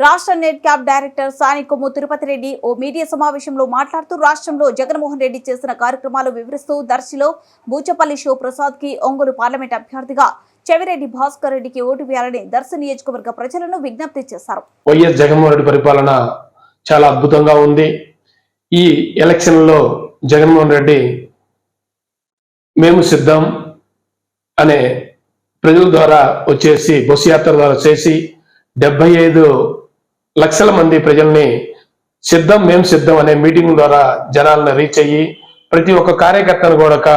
రాష్ట్ర net cap director Sani Kommu Tirupati Reddy ఓ media సమావేశంలో మాట్లాడుతూ రాష్ట్రంలో జగన్మోహన్ రెడ్డి చేసిన కార్యక్రమాలు వివరిస్తూ దర్శిలో బూచపల్లి శివ ప్రసాద్కి ఒంగోలు పార్లమెంట్ అభ్యర్థిగా చెవిరెడ్డి భాస్కర్ రెడ్డికి ఓటు వేయాలని దర్శి నియోజకవర్గ ప్రజలను విజ్ఞప్తి చేశారు. వైఎస్ జగన్మోహన్ రెడ్డి పరిపాలన చాలా అద్భుతంగా ఉంది. ఈ ఎలక్షన్లో జగన్మోహన్ రెడ్డి మేము సిద్ధం అనే ప్రజల ద్వారా వచ్చేసి బస్సు యాత్ర ద్వారా చేసి డెబ్బై ఐదు లక్షల మంది ప్రజల్ని సిద్ధం మేము సిద్ధం అనే మీటింగ్ ద్వారా జనాలను రీచ్ అయ్యి ప్రతి ఒక్క కార్యకర్తను కూడా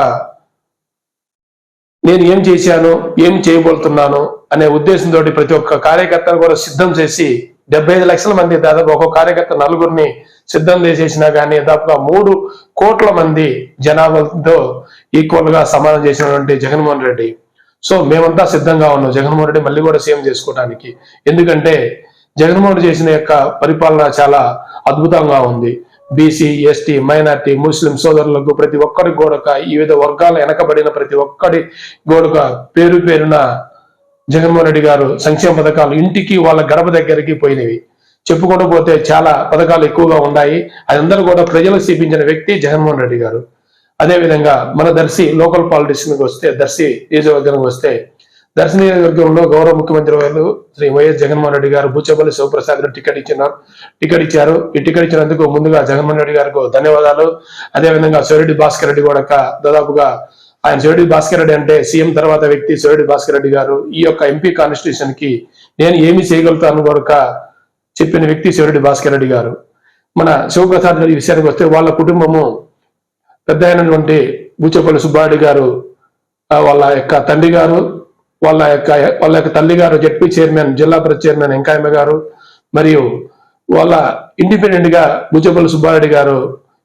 నేను ఏం చేశాను ఏం చేయబోతున్నాను అనే ఉద్దేశంతో ప్రతి ఒక్క కార్యకర్తను కూడా సిద్ధం చేసి డెబ్బై ఐదు లక్షల మంది దాదాపు ఒక్కొక్క కార్యకర్త నలుగురిని సిద్ధం చేసేసినా కానీ దాదాపుగా మూడు కోట్ల మంది జనాభాతో ఈక్వల్గా సమానం చేసినటువంటి జగన్మోహన్ రెడ్డి. సో మేమంతా సిద్ధంగా ఉన్నాం. జగన్మోహన్ రెడ్డి మళ్ళీ కూడా సీఎం చేసుకోవడానికి ఎందుకంటే జగన్మోహన్ చేసిన యొక్క పరిపాలన చాలా అద్భుతంగా ఉంది. బీసీ ఎస్టీ మైనార్టీ ముస్లిం సోదరులకు ప్రతి ఒక్కరి గోడక ఈ వివిధ వర్గాలు వెనకబడిన ప్రతి ఒక్కరి గోడక పేరు పేరున జగన్మోహన్ రెడ్డి గారు సంక్షేమ పథకాలు ఇంటికి వాళ్ళ గడప దగ్గరికి పోయినవి. చెప్పుకుంటూ పోతే చాలా పథకాలు ఎక్కువగా ఉన్నాయి. అదందరూ కూడా ప్రజలకు చూపించిన వ్యక్తి జగన్మోహన్ రెడ్డి గారు. అదేవిధంగా మన దర్శి లోకల్ పాలిటిక్స్ వస్తే దర్శి నియోజకవర్గానికి వస్తే దర్శి నియోజకవర్గంలో గౌరవ ముఖ్యమంత్రి వారు శ్రీ వైఎస్ జగన్మోహన్ రెడ్డి గారు బూచపల్లి శివప్రసాద్ గారు టికెట్ ఇచ్చినారు టికెట్ ఇచ్చారు. ఈ టికెట్ ఇచ్చినందుకు ముందుగా జగన్మోహన్ రెడ్డి గారికి ధన్యవాదాలు. అదే విధంగా సోరెడ్డి భాస్కర్ రెడ్డి కూడా దాదాపుగా ఆయన సోరెడ్డి భాస్కర్ రెడ్డి అంటే సీఎం తర్వాత వ్యక్తి సోరెడ్డి భాస్కర్ రెడ్డి గారు. ఈ యొక్క ఎంపీ కాన్స్టిట్యూషన్కి నేను ఏమి చేయగలుగుతాను కూడా చెప్పిన వ్యక్తి శివరెడ్డి భాస్కర్ రెడ్డి గారు. మన శివప్రసాద్ రెడ్డి విషయానికి వస్తే వాళ్ళ కుటుంబము పెద్ద అయినటువంటి బూచపల్లి సుబ్బారెడ్డి గారు వాళ్ళ యొక్క తండ్రి గారు వాళ్ళ యొక్క వాళ్ళ యొక్క తల్లి గారు జడ్పీ చైర్మన్ జిల్లా పరిషత్ చైర్మన్ వెంకాయమ్మ గారు మరియు వాళ్ళ ఇండిపెండెంట్గా బుచ్చపల్లి సుబ్బారెడ్డి గారు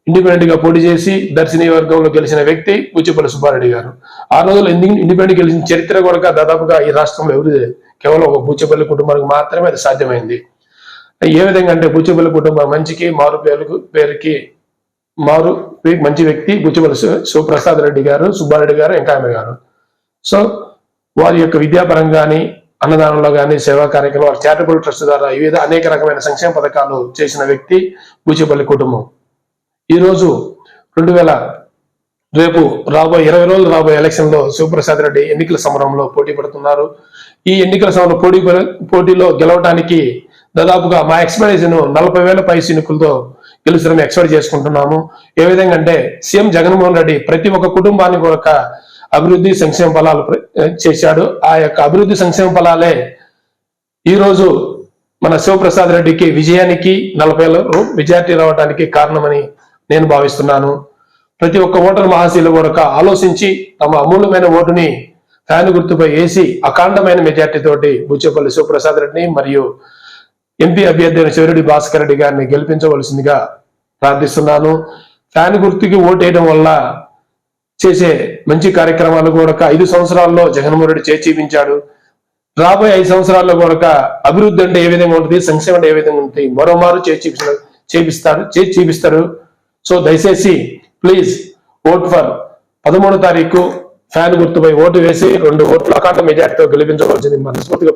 ఇండిపెండెంట్గా పోటీ చేసి దర్శి నియోజకవర్గంలో గెలిచిన వ్యక్తి బుచ్చపల్లి సుబ్బారెడ్డి గారు. ఆ రోజుల్లో ఇండిపెండెంట్ గెలిచిన చరిత్ర కూడా దాదాపుగా ఈ రాష్ట్రంలో ఎవరు కేవలం ఒక బుచ్చపల్లి కుటుంబానికి మాత్రమే అది సాధ్యమైంది. ఏ విధంగా అంటే బుచ్చపల్లి కుటుంబం మంచికి మారు పేరుకు పేరుకి మారు మంచి వ్యక్తి బుచ్చపల్లి శివప్రసాద్ రెడ్డి గారు సుబ్బారెడ్డి గారు వెంకాయమ్మ గారు. సో వారి యొక్క విద్యాపరంగా కానీ అన్నదానంలో కానీ సేవా కార్యక్రమాలు చారిటబుల్ ట్రస్ట్ ద్వారా వివిధ అనేక రకమైన సంక్షేమ పథకాలు చేసిన వ్యక్తి పూచేపల్లి కుటుంబం. ఈ రోజు రెండు వేల రేపు రాబోయే ఇరవై రోజులు రాబోయే ఎలక్షన్లో శివప్రసాద్ రెడ్డి ఎన్నికల సమరంలో పోటీ పడుతున్నారు. ఈ ఎన్నికల సమరంలో పోటీ పోటీలో గెలవడానికి దాదాపుగా మా ఎక్స్పెక్టేషన్ నలభై వేల పై సీనికులతో గెలుస్తారని ఎక్స్పెక్ట్ చేసుకుంటున్నాము. ఏ విధంగా అంటే సీఎం జగన్మోహన్ రెడ్డి ప్రతి ఒక్క కుటుంబానికి ఒక అభివృద్ధి సంక్షేమ ఫలాలు చేశాడు. ఆ యొక్క అభివృద్ధి సంక్షేమ ఫలాలే ఈరోజు మన శివప్రసాద్ రెడ్డికి విజయానికి నలభై మెజార్టీ రావడానికి కారణమని నేను భావిస్తున్నాను. ప్రతి ఒక్క ఓటర్ మహాశీలు కూడా ఆలోచించి తమ అమూల్యమైన ఓటుని ఫ్యాన్ గుర్తుపై వేసి అఖండమైన మెజార్టీ తోటి బుచ్చేపల్లి శివప్రసాద్ రెడ్డిని మరియు ఎంపీ అభ్యర్థి అయిన శివరెడ్డి భాస్కర్ రెడ్డి గారిని గెలిపించవలసిందిగా ప్రార్థిస్తున్నాను. ఫ్యాన్ గుర్తుకి ఓటేయడం వల్ల చేసే మంచి కార్యక్రమాలు కూడా ఐదు సంవత్సరాల్లో జగన్మోహన్ రెడ్డి చేసి చూపించాడు. రాబోయే ఐదు సంవత్సరాల్లో కూడా అభివృద్ధి అంటే ఏ విధంగా ఉంటుంది? సంక్షేమం అంటే ఏ విధంగా ఉంటుంది? మరోమారు చేసి చూపిస్తాడు చేపిస్తాడు చేసి చూపిస్తారు సో దయచేసి ప్లీజ్ ఓట్ ఫర్ పదమూడో తారీఖు ఫ్యాన్ గుర్తుపై ఓటు వేసి రెండు ఓట్ల అకాంట మెజార్టీతో గెలిపించవలసింది మనస్ఫూర్తిగా